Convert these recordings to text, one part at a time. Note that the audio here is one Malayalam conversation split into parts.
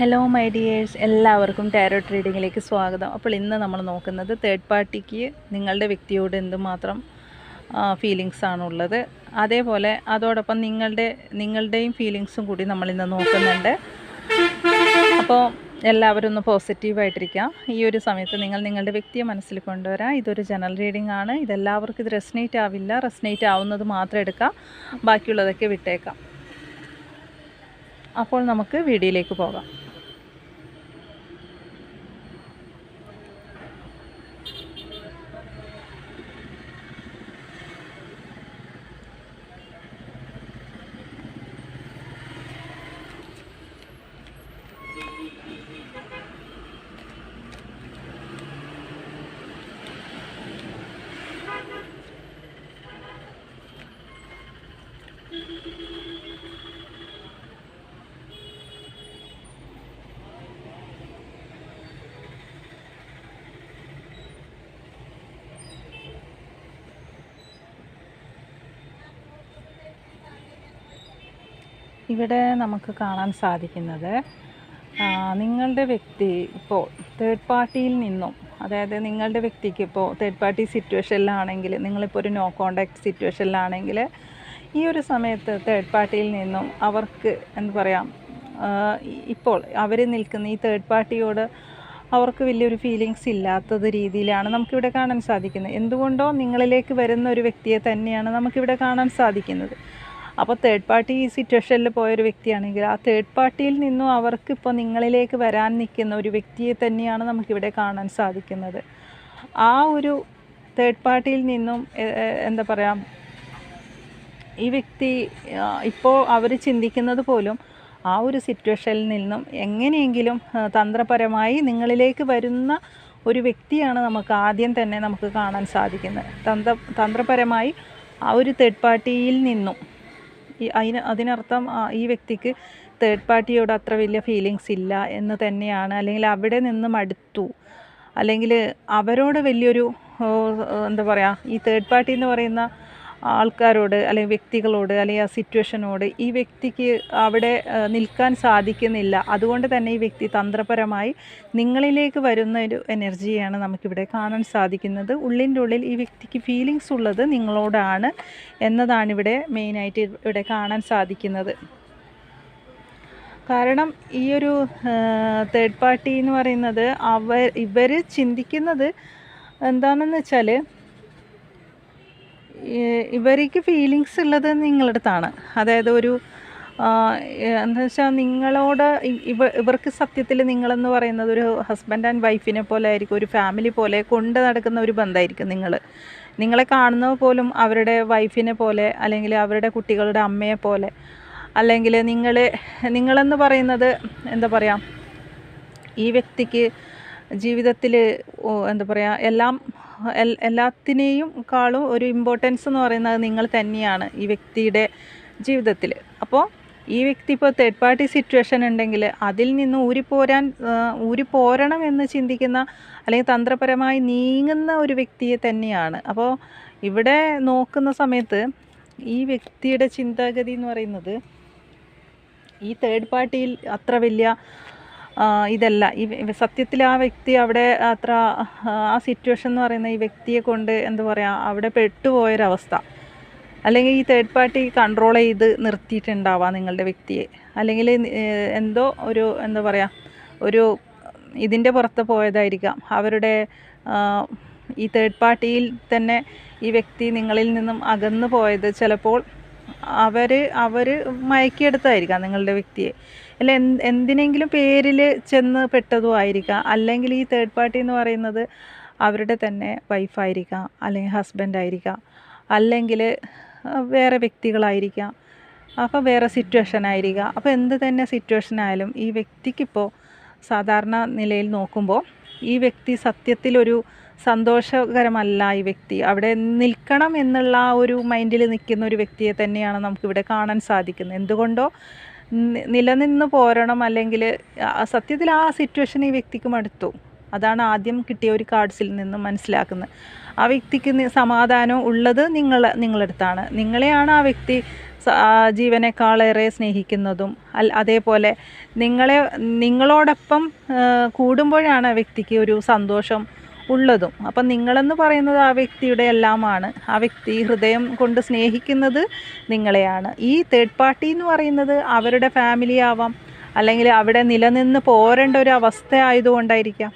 ഹലോ മൈ ഡിയേഴ്സ് എല്ലാവർക്കും ടാരോ ട്രീഡിങ്ങിലേക്ക് സ്വാഗതം. അപ്പോൾ ഇന്ന് നമ്മൾ നോക്കുന്നത് തേർഡ് പാർട്ടിക്ക് നിങ്ങളുടെ വ്യക്തിയോട് എന്തുമാത്രം ഫീലിങ്സ് ആണുള്ളത്. അതേപോലെ അതോടൊപ്പം നിങ്ങളുടെ നിങ്ങളുടെയും ഫീലിങ്സും കൂടി നമ്മൾ ഇന്ന് നോക്കുന്നുണ്ട്. അപ്പോൾ എല്ലാവരും ഒന്ന് പോസിറ്റീവായിട്ടിരിക്കാം ഈ ഒരു സമയത്ത് നിങ്ങൾ നിങ്ങളുടെ വ്യക്തിയെ മനസ്സിൽ കൊണ്ടുവരാം. ഇതൊരു ജനറൽ റീഡിംഗ് ആണ്. ഇതെല്ലാവർക്കും ഇത് റെസ്നേറ്റ് ആവില്ല. റെസ്നേറ്റ് ആവുന്നത് മാത്രം എടുക്കാം. ബാക്കിയുള്ളതൊക്കെ വിട്ടേക്കാം. അപ്പോൾ നമുക്ക് വീഡിയോയിലേക്ക് പോകാം. ഇവിടെ നമുക്ക് കാണാൻ സാധിക്കുന്നത് നിങ്ങളുടെ വ്യക്തി ഇപ്പോൾ തേർഡ് പാർട്ടിയിൽ നിന്നും അതായത് നിങ്ങളുടെ വ്യക്തിക്ക് ഇപ്പോൾ തേർഡ് പാർട്ടി സിറ്റുവേഷനിലാണെങ്കിൽ നിങ്ങളിപ്പോൾ ഒരു നോ കോണ്ടാക്ട് സിറ്റുവേഷനിലാണെങ്കിൽ ഈ ഒരു സമയത്ത് തേർഡ് പാർട്ടിയിൽ നിന്നും അവർക്ക് എന്താ പറയുക ഇപ്പോൾ അവർ നിൽക്കുന്ന ഈ തേർഡ് പാർട്ടിയോട് അവർക്ക് വലിയൊരു ഫീലിങ്സ് ഇല്ലാത്തത് രീതിയിലാണ് നമുക്കിവിടെ കാണാൻ സാധിക്കുന്നത്. എന്തുകൊണ്ടോ നിങ്ങളിലേക്ക് വരുന്ന ഒരു വ്യക്തിയെ തന്നെയാണ് നമുക്കിവിടെ കാണാൻ സാധിക്കുന്നത്. അപ്പോൾ തേർഡ് പാർട്ടി സിറ്റുവേഷനിൽ പോയൊരു വ്യക്തിയാണെങ്കിൽ ആ തേർഡ് പാർട്ടിയിൽ നിന്നും അവർക്ക് ഇപ്പോൾ നിങ്ങളിലേക്ക് വരാൻ നിൽക്കുന്ന ഒരു വ്യക്തിയെ തന്നെയാണ് നമുക്കിവിടെ കാണാൻ സാധിക്കുന്നത്. ആ ഒരു തേർഡ് പാർട്ടിയിൽ നിന്നും എന്താ പറയുക ഈ വ്യക്തി ഇപ്പോൾ അവർ ചിന്തിക്കുന്നത് പോലും ആ ഒരു സിറ്റുവേഷനിൽ നിന്നും എങ്ങനെയെങ്കിലും തന്ത്രപരമായി നിങ്ങളിലേക്ക് വരുന്ന ഒരു വ്യക്തിയാണ് നമുക്ക് ആദ്യം തന്നെ നമുക്ക് കാണാൻ സാധിക്കുന്നത്. തന്ത്ര തന്ത്രപരമായി ആ ഒരു തേർഡ് പാർട്ടിയിൽ നിന്നും അതിന് അതിനർത്ഥം ഈ വ്യക്തിക്ക് തേർഡ് പാർട്ടിയോട് അത്ര വലിയ ഫീലിങ്സ് ഇല്ല എന്ന് തന്നെയാണ്. അല്ലെങ്കിൽ അവിടെ നിന്ന് മടുത്തു അല്ലെങ്കിൽ അവരോട് വലിയൊരു എന്താ പറയുക ഈ തേർഡ് പാർട്ടി എന്ന് പറയുന്ന ആൾക്കാരോട് അല്ലെങ്കിൽ വ്യക്തികളോട് അല്ലെങ്കിൽ ആ സിറ്റുവേഷനോട് ഈ വ്യക്തിക്ക് അവിടെ നിൽക്കാൻ സാധിക്കുന്നില്ല. അതുകൊണ്ട് തന്നെ ഈ വ്യക്തി തന്ത്രപരമായി നിങ്ങളിലേക്ക് വരുന്ന ഒരു എനർജിയാണ് നമുക്കിവിടെ കാണാൻ സാധിക്കുന്നത്. ഉള്ളിന്റെ ഉള്ളിൽ ഈ വ്യക്തിക്ക് ഫീലിങ്സ് ഉള്ളത് നിങ്ങളോടാണ് എന്നതാണ് ഇവിടെ മെയിനായിട്ട് ഇവിടെ കാണാൻ സാധിക്കുന്നത്. കാരണം ഈ ഒരു തേർഡ് പാർട്ടി എന്ന് പറയുന്നത് അവർ ഇവർ ചിന്തിക്കുന്നത് എന്താണെന്ന് വെച്ചാൽ ഇവർക്ക് ഫീലിങ്സ് ഉള്ളത് നിങ്ങളുടെ അടുത്താണ് അതായത് ഒരു എന്താ വെച്ചാൽ നിങ്ങളോട് ഇവ ഇവർക്ക് സത്യത്തിൽ നിങ്ങളെന്ന് പറയുന്നത് ഒരു ഹസ്ബൻഡ് ആൻഡ് വൈഫിനെ പോലെ ആയിരിക്കും ഒരു ഫാമിലി പോലെ കൊണ്ട് നടക്കുന്ന ഒരു ബന്ധമായിരിക്കും നിങ്ങൾ നിങ്ങളെ കാണുന്നത് പോലും അവരുടെ വൈഫിനെ പോലെ അല്ലെങ്കിൽ അവരുടെ കുട്ടികളുടെ അമ്മയെ പോലെ. അല്ലെങ്കിൽ നിങ്ങൾ നിങ്ങളെന്ന് പറയുന്നത് എന്താ പറയുക ഈ വ്യക്തിക്ക് ജീവിതത്തിൽ എന്താ പറയുക എല്ലാം എല്ലാത്തിനെയും കാളും ഒരു ഇമ്പോർട്ടൻസ് എന്ന് പറയുന്നത് നിങ്ങൾ തന്നെയാണ് ഈ വ്യക്തിയുടെ ജീവിതത്തിൽ. അപ്പോൾ ഈ വ്യക്തി ഇപ്പോൾ തേർഡ് പാർട്ടി സിറ്റുവേഷൻ ഉണ്ടെങ്കിൽ അതിൽ നിന്ന് ഊരിപ്പോരാൻ ഊരിപ്പോരണം എന്ന് ചിന്തിക്കുന്ന അല്ലെങ്കിൽ തന്ത്രപരമായി നീങ്ങുന്ന ഒരു വ്യക്തിയെ തന്നെയാണ്. അപ്പോൾ ഇവിടെ നോക്കുന്ന സമയത്ത് ഈ വ്യക്തിയുടെ ചിന്താഗതി എന്ന് പറയുന്നത് ഈ തേർഡ് പാർട്ടിയിൽ അത്ര വലിയ ഇതല്ല. ഈ സത്യത്തിൽ ആ വ്യക്തി അവിടെ അത്ര ആ, സിറ്റുവേഷൻ എന്ന് പറയുന്ന ഈ വ്യക്തിയെ കൊണ്ട് എന്താ പറയുക അവിടെ പെട്ടുപോയൊരവസ്ഥ. അല്ലെങ്കിൽ ഈ തേർഡ് പാർട്ടി കൺട്രോൾ ചെയ്ത് നിർത്തിയിട്ടുണ്ടാവാം നിങ്ങളുടെ വ്യക്തിയെ. അല്ലെങ്കിൽ എന്തോ ഒരു എന്താ പറയുക ഒരു ഇതിന്റെ പുറത്ത് പോയതായിരിക്കാം. അവരുടെ ഈ തേർഡ് പാർട്ടിയിൽ തന്നെ ഈ വ്യക്തി നിങ്ങളിൽ നിന്നും അകന്നു പോയത് ചിലപ്പോൾ അവർ അവർ മയക്കിയെടുത്തായിരിക്കാം നിങ്ങളുടെ വ്യക്തിയെ. അല്ല എന്ത് എന്തിനെങ്കിലും പേരിൽ ചെന്ന് പെട്ടതും ആയിരിക്കാം. അല്ലെങ്കിൽ ഈ തേർഡ് പാർട്ടി എന്ന് പറയുന്നത് അവരുടെ തന്നെ വൈഫായിരിക്കാം അല്ലെങ്കിൽ ഹസ്ബൻഡ് ആയിരിക്കാം അല്ലെങ്കിൽ വേറെ വ്യക്തികളായിരിക്കാം. അപ്പോൾ വേറെ സിറ്റുവേഷൻ ആയിരിക്കാം. അപ്പോൾ എന്ത് തന്നെ സിറ്റുവേഷൻ ആയാലും ഈ വ്യക്തിക്കിപ്പോൾ സാധാരണ നിലയിൽ നോക്കുമ്പോൾ ഈ വ്യക്തി സത്യത്തിലൊരു സന്തോഷകരമല്ല ഈ വ്യക്തി. അവിടെ നിൽക്കണം എന്നുള്ള ആ ഒരു മൈൻഡിൽ നിൽക്കുന്ന ഒരു വ്യക്തിയെ തന്നെയാണ് നമുക്കിവിടെ കാണാൻ സാധിക്കുന്നത്. എന്തുകൊണ്ടോ നിലനിന്ന് പോരണം അല്ലെങ്കിൽ സത്യത്തിൽ ആ സിറ്റുവേഷൻ ഈ വ്യക്തിക്ക് മടുത്തു അതാണ് ആദ്യം കിട്ടിയ ഒരു കാർഡ്സിൽ നിന്ന് മനസ്സിലാക്കുന്നത്. ആ വ്യക്തിക്ക് സമാധാനം ഉള്ളത് നിങ്ങൾ നിങ്ങളടുത്താണ്. നിങ്ങളെയാണ് ആ വ്യക്തി ജീവനേക്കാളേറെ സ്നേഹിക്കുന്നതും. അൽ അതേപോലെ നിങ്ങളെ നിങ്ങളോടൊപ്പം കൂടുമ്പോഴാണ് ആ വ്യക്തിക്ക് ഒരു സന്തോഷം ഉള്ളതും. അപ്പം നിങ്ങളെന്ന് പറയുന്നത് ആ വ്യക്തിയുടെ എല്ലാമാണ്. ആ വ്യക്തി ഹൃദയം കൊണ്ട് സ്നേഹിക്കുന്നത് നിങ്ങളെയാണ്. ഈ തേർഡ് പാർട്ടി എന്ന് പറയുന്നത് അവരുടെ ഫാമിലി ആവാം. അല്ലെങ്കിൽ അവിടെ നിലനിന്ന് പോരേണ്ട ഒരു അവസ്ഥ ആയതുകൊണ്ടായിരിക്കാം.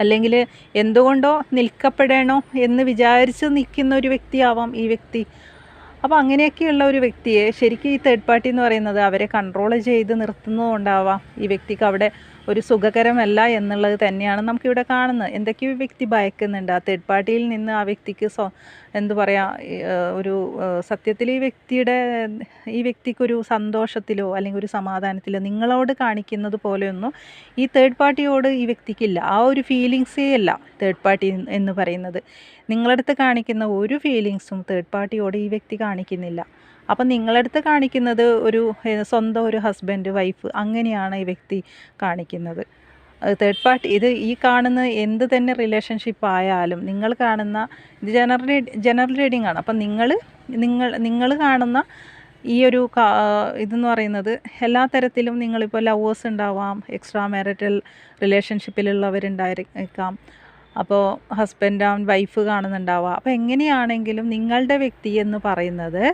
അല്ലെങ്കിൽ എന്തുകൊണ്ടോ നിൽക്കപ്പെടണോ എന്ന് വിചാരിച്ച് നിൽക്കുന്ന ഒരു വ്യക്തിയാവാം ഈ വ്യക്തി. അപ്പോൾ അങ്ങനെയൊക്കെയുള്ള ഒരു വ്യക്തിയെ ശരിക്കും ഈ തേർഡ് പാർട്ടി എന്ന് പറയുന്നത് അവരെ കൺട്രോൾ ചെയ്ത് നിർത്തുന്നതുകൊണ്ടാവാം ഈ വ്യക്തിക്ക് അവിടെ ഒരു സുഖകരമല്ല എന്നുള്ളത് തന്നെയാണ് നമുക്കിവിടെ കാണുന്നത്. എന്തൊക്കെയോ വ്യക്തി ഭയക്കുന്നുണ്ട്. ആ തേർഡ് പാർട്ടിയിൽ നിന്ന് ആ വ്യക്തിക്ക് സ്വ എന്തു പറയുക ഒരു സത്യത്തിൽ ഈ വ്യക്തിയുടെ ഈ വ്യക്തിക്കൊരു സന്തോഷത്തിലോ അല്ലെങ്കിൽ ഒരു സമാധാനത്തിലോ നിങ്ങളോട് കാണിക്കുന്നത് പോലെയൊന്നും ഈ തേർഡ് പാർട്ടിയോട് ഈ വ്യക്തിക്കില്ല. ആ ഒരു ഫീലിങ്സേ അല്ല തേർഡ് പാർട്ടി എന്ന് പറയുന്നത്. നിങ്ങളടുത്ത് കാണിക്കുന്ന ഒരു ഫീലിങ്സും തേർഡ് പാർട്ടിയോട് ഈ വ്യക്തി കാണിക്കുന്നില്ല. അപ്പം നിങ്ങളടുത്ത് കാണിക്കുന്നത് ഒരു സ്വന്തം ഒരു ഹസ്ബൻഡ് വൈഫ് അങ്ങനെയാണ് ഈ വ്യക്തി കാണിക്കുന്നത്. തേർഡ് പാർട്ടി ഇത് ഈ കാണുന്ന എന്ത് തന്നെ റിലേഷൻഷിപ്പ് ആയാലും നിങ്ങൾ കാണുന്ന ഇത് ജനറൽ ജനറൽ റീഡിംഗ് ആണ്. അപ്പം നിങ്ങൾ നിങ്ങൾ നിങ്ങൾ കാണുന്ന ഈ ഒരു ഇതെന്ന് പറയുന്നത് എല്ലാ തരത്തിലും നിങ്ങളിപ്പോൾ ലവേഴ്സ് ഉണ്ടാവാം എക്സ്ട്രാ മാരിറ്റൽ റിലേഷൻഷിപ്പിലുള്ളവരുണ്ടായിരിക്കാം അപ്പോൾ ഹസ്ബൻഡ് ആൻഡ് വൈഫ് കാണുന്നുണ്ടാവാം. അപ്പോൾ എങ്ങനെയാണെങ്കിലും നിങ്ങളുടെ വ്യക്തി എന്ന് പറയുന്നത്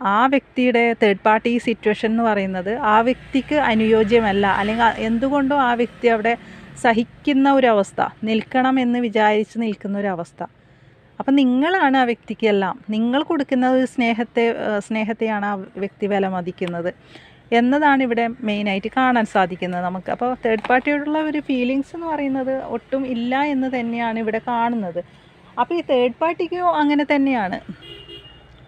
ആ വ്യക്തിയുടെ തേർഡ് പാർട്ടി സിറ്റുവേഷൻ എന്ന് പറയുന്നത് ആ വ്യക്തിക്ക് അനുയോജ്യമല്ല. അല്ലെങ്കിൽ എന്തുകൊണ്ടും ആ വ്യക്തി അവിടെ സഹിക്കുന്ന ഒരവസ്ഥ നിൽക്കണം എന്ന് വിചാരിച്ച് നിൽക്കുന്ന ഒരവസ്ഥ. അപ്പം നിങ്ങളാണ് ആ വ്യക്തിക്ക് എല്ലാം. നിങ്ങൾ കൊടുക്കുന്ന ഒരു സ്നേഹത്തെ സ്നേഹത്തെയാണ് ആ വ്യക്തി വില മതിക്കുന്നത് എന്നതാണ് ഇവിടെ മെയിനായിട്ട് കാണാൻ സാധിക്കുന്നത് നമുക്ക്. അപ്പോൾ തേർഡ് പാർട്ടിയോടുള്ള ഒരു ഫീലിങ്സ് എന്ന് പറയുന്നത് ഒട്ടും ഇല്ല എന്ന് തന്നെയാണ് ഇവിടെ കാണുന്നത്. അപ്പോൾ ഈ തേർഡ് പാർട്ടിക്കും അങ്ങനെ തന്നെയാണ്.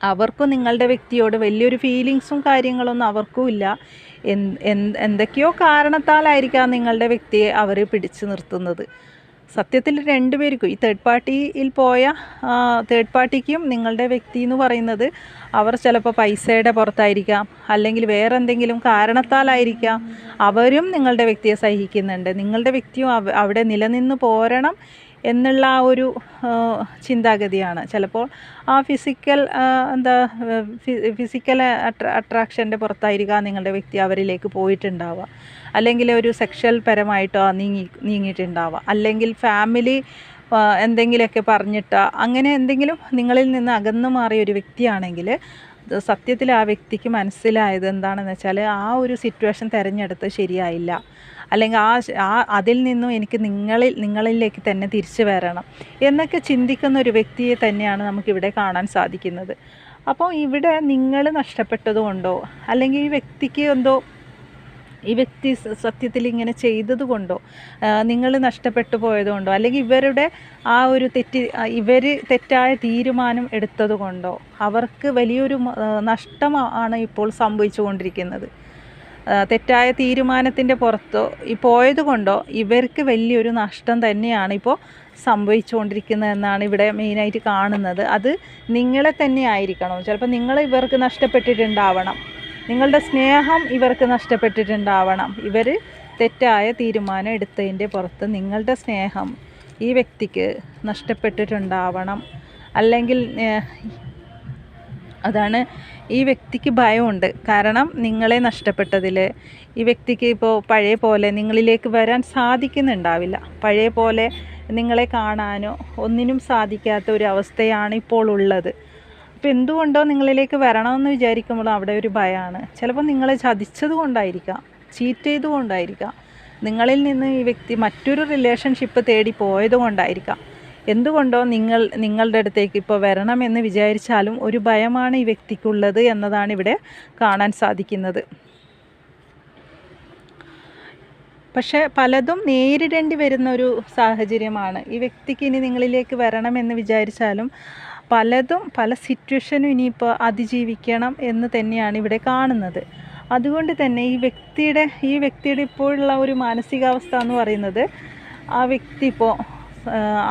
അവർക്കും നിങ്ങളുടെ വ്യക്തിയോട് വലിയൊരു ഫീലിങ്സും കാര്യങ്ങളൊന്നും അവർക്കും ഇല്ല. എന്ത് എന്ത് എന്തൊക്കെയോ കാരണത്താലായിരിക്കാം നിങ്ങളുടെ വ്യക്തിയെ അവർ പിടിച്ചു നിർത്തുന്നത്. സത്യത്തിൽ രണ്ടുപേർക്കും ഈ തേർഡ് പാർട്ടിയിൽ പോയ തേർഡ് പാർട്ടിക്കും നിങ്ങളുടെ വ്യക്തി എന്ന് പറയുന്നത് അവർ ചിലപ്പോൾ പൈസയുടെ പുറത്തായിരിക്കാം. അല്ലെങ്കിൽ വേറെ എന്തെങ്കിലും കാരണത്താലായിരിക്കാം. അവരും നിങ്ങളുടെ വ്യക്തിയെ സഹിക്കുന്നുണ്ട്. നിങ്ങളുടെ വ്യക്തിയും അവിടെ നിലനിന്ന് പോരണം എന്നുള്ള ആ ഒരു ചിന്താഗതിയാണ്. ചിലപ്പോൾ ആ ഫിസിക്കൽ എന്താ ഫിസിക്കൽ അട്രാക്ഷന്റെ പുറത്തായിരിക്കാം നിങ്ങളുടെ വ്യക്തി അവരിലേക്ക് പോയിട്ടുണ്ടാവുക. അല്ലെങ്കിൽ ഒരു സെക്ഷൽ പരമായിട്ടോ നീങ്ങി നീങ്ങിയിട്ടുണ്ടാവുക. അല്ലെങ്കിൽ ഫാമിലി എന്തെങ്കിലുമൊക്കെ പറഞ്ഞിട്ടോ അങ്ങനെ എന്തെങ്കിലും നിങ്ങളിൽ നിന്ന് അകന്നു മാറിയ ഒരു വ്യക്തിയാണെങ്കിൽ സത്യത്തിൽ ആ വ്യക്തിക്ക് മനസ്സിലായത് എന്താണെന്ന് വെച്ചാൽ ആ ഒരു സിറ്റുവേഷൻ തിരഞ്ഞെടുത്ത് ശരിയായില്ല. അല്ലെങ്കിൽ ആ ആ അതിൽ നിന്നും എനിക്ക് നിങ്ങളിൽ നിങ്ങളിലേക്ക് തന്നെ തിരിച്ചു വരണം എന്നൊക്കെ ചിന്തിക്കുന്ന ഒരു വ്യക്തിയെ തന്നെയാണ് നമുക്കിവിടെ കാണാൻ സാധിക്കുന്നത്. അപ്പോൾ ഇവിടെ നിങ്ങൾ നഷ്ടപ്പെട്ടതുകൊണ്ടോ അല്ലെങ്കിൽ ഈ വ്യക്തിക്ക് എന്തോ ഈ വ്യക്തി സത്യത്തിൽ ഇങ്ങനെ ചെയ്തതുകൊണ്ടോ നിങ്ങൾ നഷ്ടപ്പെട്ടു പോയതുകൊണ്ടോ അല്ലെങ്കിൽ ഇവരുടെ ആ ഒരു തെറ്റി ഇവർ തെറ്റായ തീരുമാനം എടുത്തതുകൊണ്ടോ അവർക്ക് വലിയൊരു നഷ്ടമാണ് ഇപ്പോൾ സംഭവിച്ചുകൊണ്ടിരിക്കുന്നത് തെറ്റായ തീരുമാനത്തിന്റെ പുറത്തോ ഈ പോയത് കൊണ്ടോ ഇവർക്ക് വലിയൊരു നഷ്ടം തന്നെയാണ് ഇപ്പോൾ സംഭവിച്ചുകൊണ്ടിരിക്കുന്നത് എന്നാണ് ഇവിടെ മെയിനായിട്ട് കാണുന്നത്. അത് നിങ്ങളെ തന്നെ ആയിരിക്കണം. ചിലപ്പോൾ നിങ്ങൾ ഇവർക്ക് നഷ്ടപ്പെട്ടിട്ടുണ്ടാവണം. നിങ്ങളുടെ സ്നേഹം ഇവർക്ക് നഷ്ടപ്പെട്ടിട്ടുണ്ടാവണം. ഇവർ തെറ്റായ തീരുമാനം എടുത്തതിന്റെ പുറത്ത് നിങ്ങളുടെ സ്നേഹം ഈ വ്യക്തിക്ക് നഷ്ടപ്പെട്ടിട്ടുണ്ടാവണം. അല്ലെങ്കിൽ അതാണ് ഈ വ്യക്തിക്ക് ഭയമുണ്ട്. കാരണം നിങ്ങളെ നഷ്ടപ്പെട്ടതിൽ ഈ വ്യക്തിക്ക് ഇപ്പോൾ പഴയ പോലെ നിങ്ങളിലേക്ക് വരാൻ സാധിക്കുന്നുണ്ടാവില്ല. പഴയ പോലെ നിങ്ങളെ കാണാനോ ഒന്നിനും സാധിക്കാത്ത ഒരു അവസ്ഥയാണ് ഇപ്പോൾ ഉള്ളത്. അപ്പോൾ എന്തുകൊണ്ടോ നിങ്ങളിലേക്ക് വരണമെന്ന് വിചാരിക്കുമ്പോൾ അവിടെ ഒരു ഭയമാണ് ചിലപ്പോൾ നിങ്ങളെ ചതിച്ചത് കൊണ്ടായിരിക്കാം ചീറ്റ് ചെയ്തുകൊണ്ടായിരിക്കാം നിങ്ങളിൽ നിന്ന് ഈ വ്യക്തി മറ്റൊരു റിലേഷൻഷിപ്പ് തേടി പോയത് കൊണ്ടായിരിക്കാം. എന്തുകൊണ്ടോ നിങ്ങൾ നിങ്ങളുടെ അടുത്തേക്ക് ഇപ്പോൾ വരണമെന്ന് വിചാരിച്ചാലും ഒരു ഭയമാണ് ഈ വ്യക്തിക്കുള്ളത് എന്നതാണ് ഇവിടെ കാണാൻ സാധിക്കുന്നത്. പക്ഷേ പലതും നേരിടേണ്ടി വരുന്ന ഒരു സാഹചര്യമാണ്. ഈ വ്യക്തിക്ക് ഇനി നിങ്ങളിലേക്ക് വരണമെന്ന് വിചാരിച്ചാലും പലതും പല സിറ്റുവേഷനും ഇനിയിപ്പോൾ അതിജീവിക്കണം എന്ന് തന്നെയാണ് ഇവിടെ കാണുന്നത്. അതുകൊണ്ട് തന്നെ ഈ വ്യക്തിയുടെ ഈ വ്യക്തിയുടെ ഇപ്പോഴുള്ള ഒരു മാനസികാവസ്ഥ എന്ന് പറയുന്നത് ആ വ്യക്തി ഇപ്പോൾ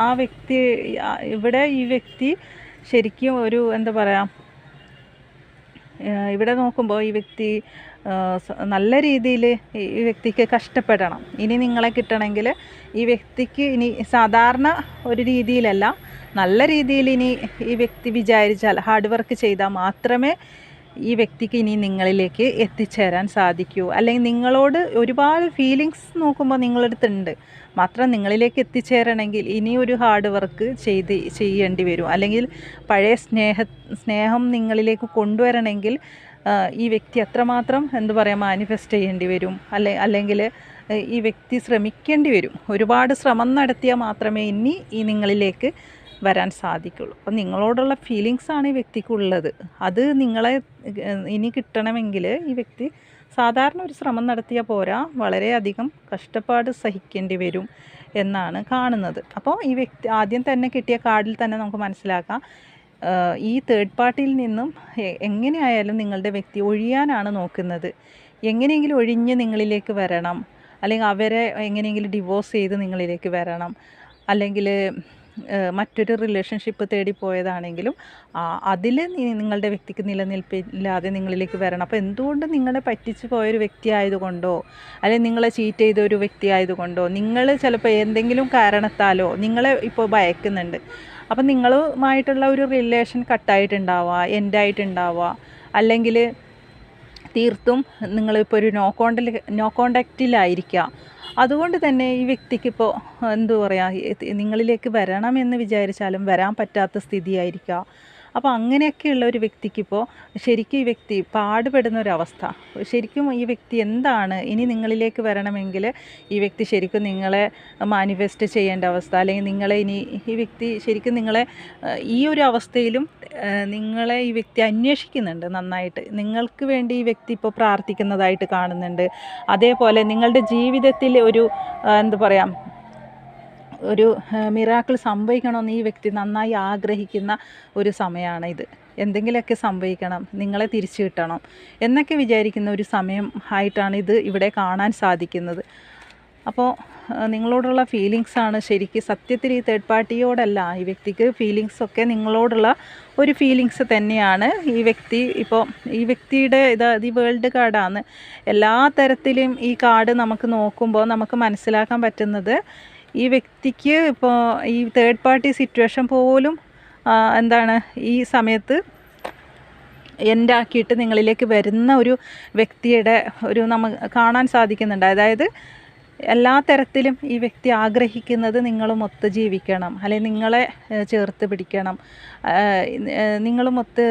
ആ വ്യക്തി ഇവിടെ ഈ വ്യക്തി ശരിക്കും ഒരു എന്താ പറയുക ഇവിടെ നോക്കുമ്പോൾ ഈ വ്യക്തി നല്ല രീതിയിൽ ഈ വ്യക്തിക്ക് കഷ്ടപ്പെടണം. ഇനി നിങ്ങളെ കിട്ടണമെങ്കിൽ ഈ വ്യക്തിക്ക് ഇനി സാധാരണ ഒരു രീതിയിലല്ല നല്ല രീതിയിൽ ഇനി ഈ വ്യക്തി വിചാരിച്ചാൽ ഹാർഡ് വർക്ക് ചെയ്താൽ മാത്രമേ ഈ വ്യക്തിക്ക് ഇനി നിങ്ങളിലേക്ക് എത്തിച്ചേരാൻ സാധിക്കൂ. അല്ലെങ്കിൽ നിങ്ങളോട് ഒരുപാട് ഫീലിങ്സ് നോക്കുമ്പോൾ നിങ്ങളടുത്തുണ്ട്. മാത്രം നിങ്ങളിലേക്ക് എത്തിച്ചേരണമെങ്കിൽ ഇനി ഒരു ഹാർഡ് വർക്ക് ചെയ്ത് ചെയ്യേണ്ടി വരും. അല്ലെങ്കിൽ പഴയ സ്നേഹ സ്നേഹം നിങ്ങളിലേക്ക് കൊണ്ടുവരണമെങ്കിൽ ഈ വ്യക്തി അത്രമാത്രം എന്ത് പറയുക മാനിഫെസ്റ്റ് ചെയ്യേണ്ടി വരും. അല്ലെ അല്ലെങ്കിൽ ഈ വ്യക്തി ശ്രമിക്കേണ്ടി വരും. ഒരുപാട് ശ്രമം നടത്തിയാൽ മാത്രമേ ഇനി ഈ നിങ്ങളിലേക്ക് വരാൻ സാധിക്കുള്ളൂ. അപ്പം നിങ്ങളോടുള്ള ഫീലിങ്സാണ് ഈ വ്യക്തിക്കുള്ളത്. അത് നിങ്ങളെ ഇനി കിട്ടണമെങ്കിൽ ഈ വ്യക്തി സാധാരണ ഒരു ശ്രമം നടത്തിയാൽ പോരാ വളരെയധികം കഷ്ടപ്പാട് സഹിക്കേണ്ടി വരും എന്നാണ് കാണുന്നത്. അപ്പോൾ ഈ വ്യക്തി ആദ്യം തന്നെ കിട്ടിയ കാർഡിൽ തന്നെ നമുക്ക് മനസ്സിലാക്കാം. ഈ തേർഡ് പാർട്ടിയിൽ നിന്നും എങ്ങനെയായാലും നിങ്ങളുടെ വ്യക്തി ഒഴിയാനാണ് നോക്കുന്നത്. എങ്ങനെയെങ്കിലും ഒഴിഞ്ഞ് നിങ്ങളിലേക്ക് വരണം. അല്ലെങ്കിൽ അവരെ എങ്ങനെയെങ്കിലും ഡിവോഴ്സ് ചെയ്ത് നിങ്ങളിലേക്ക് വരണം. അല്ലെങ്കിൽ മറ്റൊരു റിലേഷൻഷിപ്പ് തേടി പോയതാണെങ്കിലും അതിൽ നിങ്ങളുടെ വ്യക്തിക്ക് നിലനിൽപ്പില്ലാതെ നിങ്ങളിലേക്ക് വരണം. അപ്പോൾ എന്തുകൊണ്ട് നിങ്ങളെ പറ്റിച്ച് പോയൊരു വ്യക്തി ആയതുകൊണ്ടോ അല്ലെങ്കിൽ നിങ്ങളെ ചീറ്റ് ചെയ്ത ഒരു വ്യക്തി ആയതുകൊണ്ടോ നിങ്ങൾ ചിലപ്പോൾ എന്തെങ്കിലും കാരണത്താലോ നിങ്ങളെ ഇപ്പോൾ ഭയക്കുന്നുണ്ട്. അപ്പം നിങ്ങളുമായിട്ടുള്ള ഒരു റിലേഷൻ കട്ടായിട്ടുണ്ടാവുക എൻഡായിട്ടുണ്ടാവുക അല്ലെങ്കിൽ തീർത്തും നിങ്ങളിപ്പോൾ ഒരു നോ കോണ്ടാക്ട് നോ കോണ്ടാക്റ്റിലായിരിക്കാം അതുകൊണ്ട് തന്നെ ഈ വ്യക്തിക്കിപ്പോൾ എന്തു പറയുക നിങ്ങളിലേക്ക് വരണമെന്ന് വിചാരിച്ചാലും വരാൻ പറ്റാത്ത സ്ഥിതിയായിരിക്കാം അപ്പോൾ അങ്ങനെയൊക്കെയുള്ള ഒരു വ്യക്തിക്കിപ്പോൾ ശരിക്കും ഈ വ്യക്തി പാടുപെടുന്ന ഒരവസ്ഥ ശരിക്കും ഈ വ്യക്തി എന്താണ്? ഇനി നിങ്ങളിലേക്ക് വരണമെങ്കിൽ ഈ വ്യക്തി ശരിക്കും നിങ്ങളെ മാനിഫെസ്റ്റ് ചെയ്യേണ്ട അവസ്ഥ അല്ലെങ്കിൽ നിങ്ങളെ ഇനി ഈ വ്യക്തി ശരിക്കും നിങ്ങളെ ഈ ഒരു അവസ്ഥയിലും നിങ്ങളെ ഈ വ്യക്തി അന്വേഷിക്കുന്നുണ്ട് നന്നായിട്ട്. നിങ്ങൾക്ക് വേണ്ടി ഈ വ്യക്തി ഇപ്പോൾ പ്രാർത്ഥിക്കുന്നതായിട്ട് കാണുന്നുണ്ട്. അതേപോലെ നിങ്ങളുടെ ജീവിതത്തിൽ ഒരു എന്താ പറയുക ഒരു മിറാക്കിൾ സംഭവിക്കണമെന്ന് ഈ വ്യക്തി നന്നായി ആഗ്രഹിക്കുന്ന ഒരു സമയമാണ് ഇത് എന്തെങ്കിലുമൊക്കെ സംഭവിക്കണം നിങ്ങളെ തിരിച്ചു കിട്ടണം എന്നൊക്കെ വിചാരിക്കുന്ന ഒരു സമയം ആയിട്ടാണ് ഇത് ഇവിടെ കാണാൻ സാധിക്കുന്നത്. അപ്പോൾ നിങ്ങളോടുള്ള ഫീലിങ്സാണ് ശരിക്കും സത്യത്തിൽ ഈ തേർഡ് പാർട്ടിയോടല്ല ഈ വ്യക്തിക്ക് ഫീലിങ്സൊക്കെ നിങ്ങളോടുള്ള ഒരു ഫീലിങ്സ് തന്നെയാണ് ഈ വ്യക്തി. ഇപ്പോൾ ഈ വ്യക്തിയുടെ ഇത് ഈ വേൾഡ് കാർഡാണ് എല്ലാ തരത്തിലും ഈ കാർഡ് നമുക്ക് നോക്കുമ്പോൾ നമുക്ക് മനസ്സിലാക്കാൻ പറ്റുന്നത് ഈ വ്യക്തിക്ക് ഇപ്പോൾ ഈ തേർഡ് പാർട്ടി സിറ്റുവേഷൻ പോലും എന്താണ് ഈ സമയത്ത് എൻഡാക്കിയിട്ട് നിങ്ങളിലേക്ക് വരുന്ന ഒരു വ്യക്തിയുടെ ഒരു നമുക്ക് കാണാൻ സാധിക്കുന്നുണ്ട്. അതായത് എല്ലാ തരത്തിലും ഈ വ്യക്തി ആഗ്രഹിക്കുന്നത് നിങ്ങളുമൊത്ത് ജീവിക്കണം അല്ലെങ്കിൽ നിങ്ങളെ ചേർത്ത് പിടിക്കണം. നിങ്ങളും നിങ്ങളുമൊത്ത്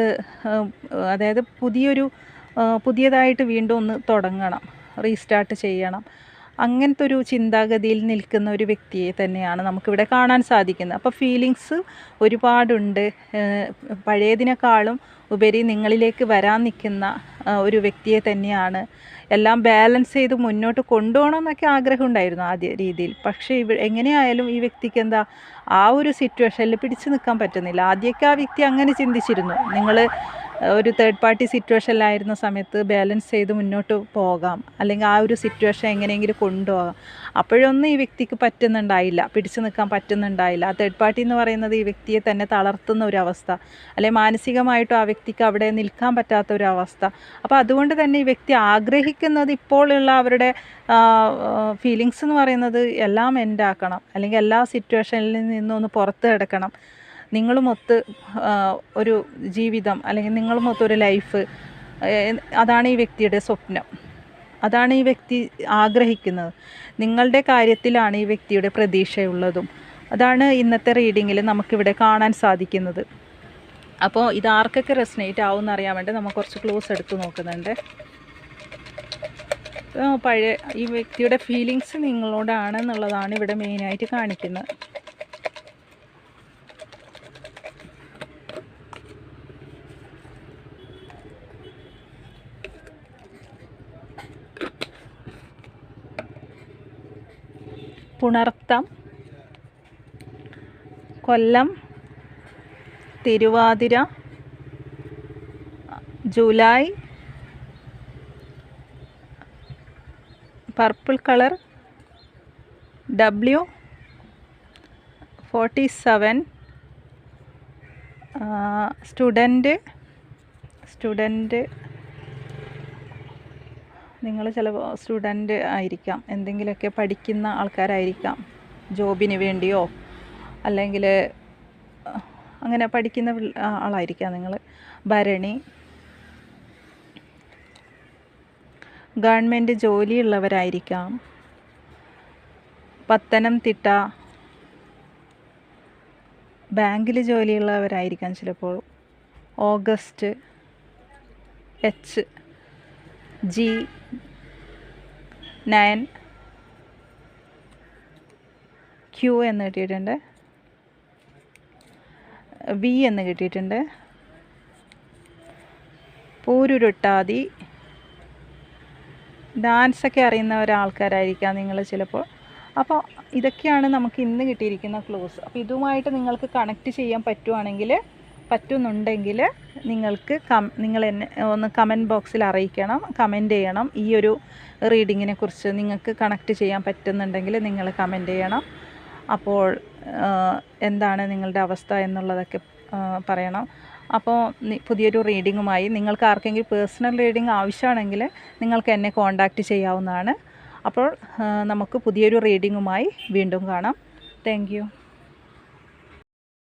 അതായത് പുതിയൊരു പുതിയതായിട്ട് വീണ്ടും ഒന്ന് തുടങ്ങണം റീസ്റ്റാർട്ട് ചെയ്യണം. അങ്ങനത്തെ ഒരു ചിന്താഗതിയിൽ നിൽക്കുന്ന ഒരു വ്യക്തിയെ തന്നെയാണ് നമുക്കിവിടെ കാണാൻ സാധിക്കുന്നത്. അപ്പോൾ ഫീലിങ്സ് ഒരുപാടുണ്ട്. പഴയതിനേക്കാളും ഉപരി നിങ്ങളിലേക്ക് വരാൻ നിൽക്കുന്ന ഒരു വ്യക്തിയെ തന്നെയാണ്. എല്ലാം ബാലൻസ് ചെയ്ത് മുന്നോട്ട് കൊണ്ടുപോകണം എന്നൊക്കെ ആഗ്രഹം ഉണ്ടായിരുന്നു ആദ്യ രീതിയിൽ. പക്ഷേ ഇവ എങ്ങനെയായാലും ഈ വ്യക്തിക്ക് എന്താ ആ ഒരു സിറ്റുവേഷനിൽ പിടിച്ചു നിൽക്കാൻ പറ്റുന്നില്ല. ആദ്യമൊക്കെ ആ വ്യക്തി അങ്ങനെ ചിന്തിച്ചിരുന്നു. നിങ്ങൾ ഒരു തേർഡ് പാർട്ടി സിറ്റുവേഷനിലായിരുന്ന സമയത്ത് ബാലൻസ് ചെയ്ത് മുന്നോട്ട് പോകാം. അല്ലെങ്കിൽ ആ ഒരു സിറ്റുവേഷൻ എങ്ങനെയെങ്കിലും കൊണ്ടുപോകാം. അപ്പോഴൊന്നും ഈ വ്യക്തിക്ക് പറ്റുന്നുണ്ടായില്ല. പിടിച്ചു നിൽക്കാൻ പറ്റുന്നുണ്ടായില്ല. ആ തേർഡ് പാർട്ടി എന്ന് പറയുന്നത് ഈ വ്യക്തിയെ തന്നെ തളർത്തുന്ന ഒരു അവസ്ഥ. അല്ലെങ്കിൽ മാനസികമായിട്ടും ആ വ്യക്തിക്ക് അവിടെ നിൽക്കാൻ പറ്റാത്ത ഒരു അവസ്ഥ. അപ്പോൾ അതുകൊണ്ട് തന്നെ ഈ വ്യക്തി ആഗ്രഹിക്കുന്നത് ഇപ്പോഴുള്ള അവരുടെ ഫീലിങ്സ് എന്ന് പറയുന്നത് എല്ലാം എൻഡാക്കണം അല്ലെങ്കിൽ എല്ലാ സിറ്റുവേഷനിൽ നിന്നൊന്ന് പുറത്ത് കിടക്കണം. നിങ്ങളുമൊത്ത് ഒരു ജീവിതം അല്ലെങ്കിൽ നിങ്ങളുമൊത്ത് ഒരു ലൈഫ് അതാണ് ഈ വ്യക്തിയുടെ സ്വപ്നം. അതാണ് ഈ വ്യക്തി ആഗ്രഹിക്കുന്നത്. നിങ്ങളുടെ കാര്യത്തിലാണ് ഈ വ്യക്തിയുടെ പ്രതീക്ഷയുള്ളതും. അതാണ് ഇന്നത്തെ റീഡിങ്ങിൽ നമുക്കിവിടെ കാണാൻ സാധിക്കുന്നത്. അപ്പോൾ ഇത് ആർക്കൊക്കെ റെസനേറ്റ് ആവും അറിയാൻ വേണ്ടി നമുക്ക് കുറച്ച് ക്ലോസ് എടുത്ത് നോക്കുന്നുണ്ട്. പഴയ ഈ വ്യക്തിയുടെ ഫീലിങ്സ് നിങ്ങളോടാണെന്നുള്ളതാണ് ഇവിടെ മെയിനായിട്ട് കാണിക്കുന്നത്. Punartham Kollam Thiruvathira July purple colour W forty seven student student നിങ്ങൾ ചില സ്റ്റുഡന്റ് ആയിരിക്കാം. എന്തെങ്കിലുമൊക്കെ പഠിക്കുന്ന ആൾക്കാരായിരിക്കാം. ജോബിന് വേണ്ടിയോ അല്ലെങ്കിൽ അങ്ങനെ പഠിക്കുന്ന ആളായിരിക്കാം നിങ്ങൾ. ഭരണി. ഗവൺമെന്റ് ജോലിയുള്ളവരായിരിക്കാം. പത്തനംതിട്ട. ബാങ്കിൽ ജോലിയുള്ളവരായിരിക്കാം ചിലപ്പോൾ. August. H. G. Nine. Q എന്ന് കിട്ടിയിട്ടുണ്ട്. വി എന്ന് കിട്ടിയിട്ടുണ്ട്. പൂരുരുട്ടാതി. ഡാൻസൊക്കെ അറിയുന്ന ഒരാൾക്കാരായിരിക്കാം നിങ്ങൾ ചിലപ്പോൾ. അപ്പോൾ ഇതൊക്കെയാണ് നമുക്ക് ഇന്ന് കിട്ടിയിരിക്കുന്ന ക്ലോസ് അപ്പോൾ ഇതുമായിട്ട് നിങ്ങൾക്ക് കണക്റ്റ് ചെയ്യാൻ പറ്റുവാണെങ്കിൽ പറ്റുന്നുണ്ടെങ്കിൽ നിങ്ങൾക്ക് കം നിങ്ങൾ എന്നെ ഒന്ന് കമന്റ് ബോക്സിൽ അറിയിക്കണം കമന്റ് ചെയ്യണം. ഈ ഒരു റീഡിങ്ങിനെ കുറിച്ച് നിങ്ങൾക്ക് കണക്റ്റ് ചെയ്യാൻ പറ്റുന്നുണ്ടെങ്കിൽ നിങ്ങൾ കമന്റ് ചെയ്യണം. അപ്പോൾ എന്താണ് നിങ്ങളുടെ അവസ്ഥ എന്നുള്ളതൊക്കെ പറയണം. അപ്പോൾ പുതിയൊരു റീഡിങ്ങുമായി നിങ്ങൾക്ക് ആർക്കെങ്കിലും പേഴ്സണൽ റീഡിംഗ് ആവശ്യമാണെങ്കിൽ നിങ്ങൾക്ക് എന്നെ കോൺടാക്റ്റ് ചെയ്യാവുന്നതാണ്. അപ്പോൾ നമുക്ക് പുതിയൊരു റീഡിങ്ങുമായി വീണ്ടും കാണാം. താങ്ക്